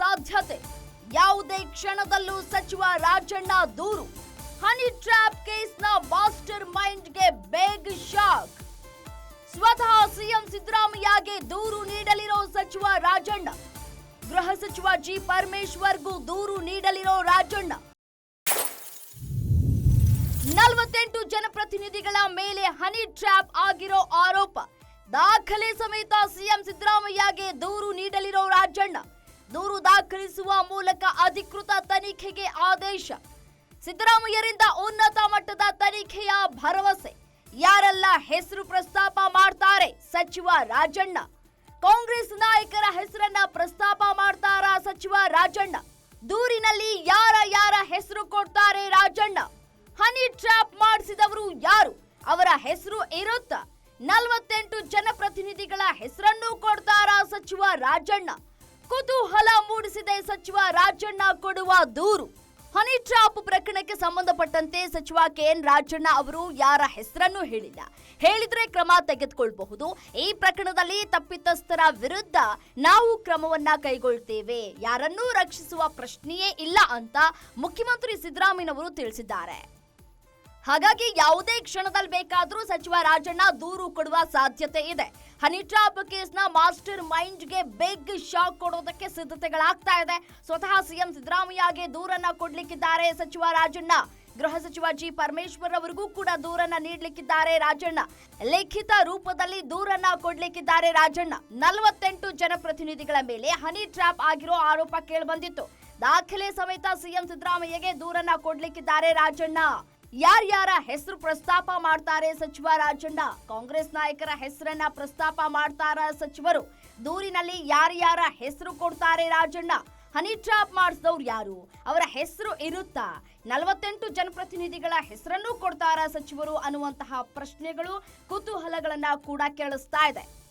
ಸಾಧ್ಯತೆ. ಯಾವುದೇ ಕ್ಷಣದಲ್ಲೂ ಸಚಿವ ರಾಜಣ್ಣ ದೂರು. ಹನಿ ಟ್ರ್ಯಾಪ್ ಕೇಸ್ನ ಮಾಸ್ಟರ್ ಮೈಂಡ್ಗೆ ಬೇಗ್ ಶಾಕ್. ಸ್ವತಃ ಸಿಎಂ ಸಿದ್ದರಾಮಯ್ಯಗೆ ದೂರು ನೀಡಲಿರೋ ಸಚಿವ ರಾಜಣ್ಣ. ಗೃಹ ಸಚಿವ ಜಿ ಪರಮೇಶ್ವರ್ಗೂ ದೂರು ನೀಡಲಿರೋ ರಾಜಣ್ಣ. ನಲವತ್ತೆಂಟು ಜನಪ್ರತಿನಿಧಿಗಳ ಮೇಲೆ ಹನಿ ಟ್ರ್ಯಾಪ್ ಆಗಿರೋ ಆರೋಪ. ದಾಖಲೆ ಸಮೇತ ಸಿಎಂ ಸಿದ್ದರಾಮಯ್ಯಗೆ ದೂರು ನೀಡಲಿರೋ ರಾಜಣ್ಣ. ದೂರು ದಾಖಲಿಸುವ ಮೂಲಕ ಅಧಿಕೃತ ತನಿಖೆಗೆ ಆದೇಶ. ಸಿದ್ದರಾಮಯ್ಯರಿಂದ ಉನ್ನತ ಮಟ್ಟದ ತನಿಖೆಯ ಭರವಸೆ. ಯಾರೆಲ್ಲ ಹೆಸರು ಪ್ರಸ್ತಾಪ ಮಾಡ್ತಾರೆ ಸಚಿವ ರಾಜಣ್ಣ. ಕಾಂಗ್ರೆಸ್ ನಾಯಕರ ಹೆಸರನ್ನ ಪ್ರಸ್ತಾಪ ಮಾಡ್ತಾರ ಸಚಿವ ರಾಜಣ್ಣ. ದೂರಿನಲ್ಲಿ ಯಾರ ಯಾರ ಹೆಸರು ಕೊಡ್ತಾರೆ ರಾಜಣ್ಣ. ಹನಿ ಟ್ರ್ಯಾಪ್ ಮಾಡಿಸಿದವರು ಯಾರು? ಅವರ ಹೆಸರು ಇರುತ್ತ? ನಲವತ್ತೆಂಟು ಜನಪ್ರತಿನಿಧಿಗಳ ಹೆಸರನ್ನು ಕೊಡ್ತಾರಾ ಸಚಿವ ರಾಜಣ್ಣ. ಕುತೂಹಲ ಮೂಡಿಸಿದೆ ಸಚಿವ ರಾಜಣ್ಣ ಕೊಡುವ ದೂರು. ಹನಿ ಟ್ರಾಪ್ ಪ್ರಕರಣಕ್ಕೆ ಸಂಬಂಧಪಟ್ಟಂತೆ ಸಚಿವ ಕೆ ಎನ್ ರಾಜಣ್ಣ ಅವರು ಯಾರ ಹೆಸರನ್ನು ಹೇಳಿಲ್ಲ. ಹೇಳಿದ್ರೆ ಕ್ರಮ ತೆಗೆದುಕೊಳ್ಳಬಹುದು ಈ ಪ್ರಕರಣದಲ್ಲಿ ತಪ್ಪಿತಸ್ಥರ ವಿರುದ್ಧ ನಾವು ಕ್ರಮವನ್ನ ಕೈಗೊಳ್ತೇವೆ. ಯಾರನ್ನೂ ರಕ್ಷಿಸುವ ಪ್ರಶ್ನೆಯೇ ಇಲ್ಲ ಅಂತ ಮುಖ್ಯಮಂತ್ರಿ ಸಿದ್ದರಾಮಯ್ಯನವರು ತಿಳಿಸಿದ್ದಾರೆ. ಹಾಗಾಗಿ ಯಾವುದೇ ಕ್ಷಣದಲ್ಲಿ ಬೇಕಾದರೂ ಸಚಿವ ರಾಜಣ್ಣ ದೂರು ಕೊಡುವ ಸಾಧ್ಯತೆ ಇದೆ. ಹನಿ ಟ್ರಾಪ್ ಕೇಸ್ನ ಮಾಸ್ಟರ್ ಮೈಂಡ್ಗೆ ಬಿಗ್ ಶಾಕ್ ಕೊಡೋದಕ್ಕೆ ಸಿದ್ಧತೆಗಳಾಗ್ತಾ ಇದೆ. ಸ್ವತಃ ಸಿಎಂ ಸಿದ್ದರಾಮಯ್ಯಗೆ ದೂರನ್ನ ಕೊಡ್ಲಿಕ್ಕಿದ್ದಾರೆ ಸಚಿವ ರಾಜಣ್ಣ. ಗೃಹ ಸಚಿವ ಜಿ ಪರಮೇಶ್ವರ್ ಅವರಿಗೂ ಕೂಡ ದೂರನ್ನ ನೀಡಲಿಕ್ಕಿದ್ದಾರೆ ರಾಜಣ್ಣ. ಲಿಖಿತ ರೂಪದಲ್ಲಿ ದೂರನ್ನ ಕೊಡ್ಲಿಕ್ಕಿದ್ದಾರೆ ರಾಜಣ್ಣ. ನಲವತ್ತೆಂಟು ಜನಪ್ರತಿನಿಧಿಗಳ ಮೇಲೆ ಹನಿ ಟ್ರಾಪ್ ಆಗಿರೋ ಆರೋಪ ಕೇಳಿಬಂದಿತ್ತು. ದಾಖಲೆ ಸಮೇತ ಸಿಎಂ ಸಿದ್ದರಾಮಯ್ಯಗೆ ದೂರನ್ನ ಕೊಡ್ಲಿಕ್ಕಿದ್ದಾರೆ ರಾಜಣ್ಣ. ಯಾರ್ಯಾರ ಹೆಸರು ಪ್ರಸ್ತಾಪ ಮಾಡ್ತಾರೆ ಸಚಿವ ರಾಜಣ್ಣ? ಕಾಂಗ್ರೆಸ್ ನಾಯಕರ ಹೆಸರನ್ನ ಪ್ರಸ್ತಾಪ ಮಾಡ್ತಾರ ಸಚಿವರು. ದೂರಿನಲ್ಲಿ ಯಾರ್ಯಾರ ಹೆಸರು ಕೊಡ್ತಾರೆ ರಾಜಣ್ಣ? ಹನಿ ಟ್ರಾಪ್ ಮಾಡಿಸಿದವ್ರು ಯಾರು? ಅವರ ಹೆಸರು ಇರುತ್ತಾ? ನಲವತ್ತೆಂಟು ಜನಪ್ರತಿನಿಧಿಗಳ ಹೆಸರನ್ನು ಕೊಡ್ತಾರ ಸಚಿವರು ಅನ್ನುವಂತಹ ಪ್ರಶ್ನೆಗಳು, ಕುತೂಹಲಗಳನ್ನ ಕೂಡ ಕೇಳಿಸ್ತಾ ಇದೆ.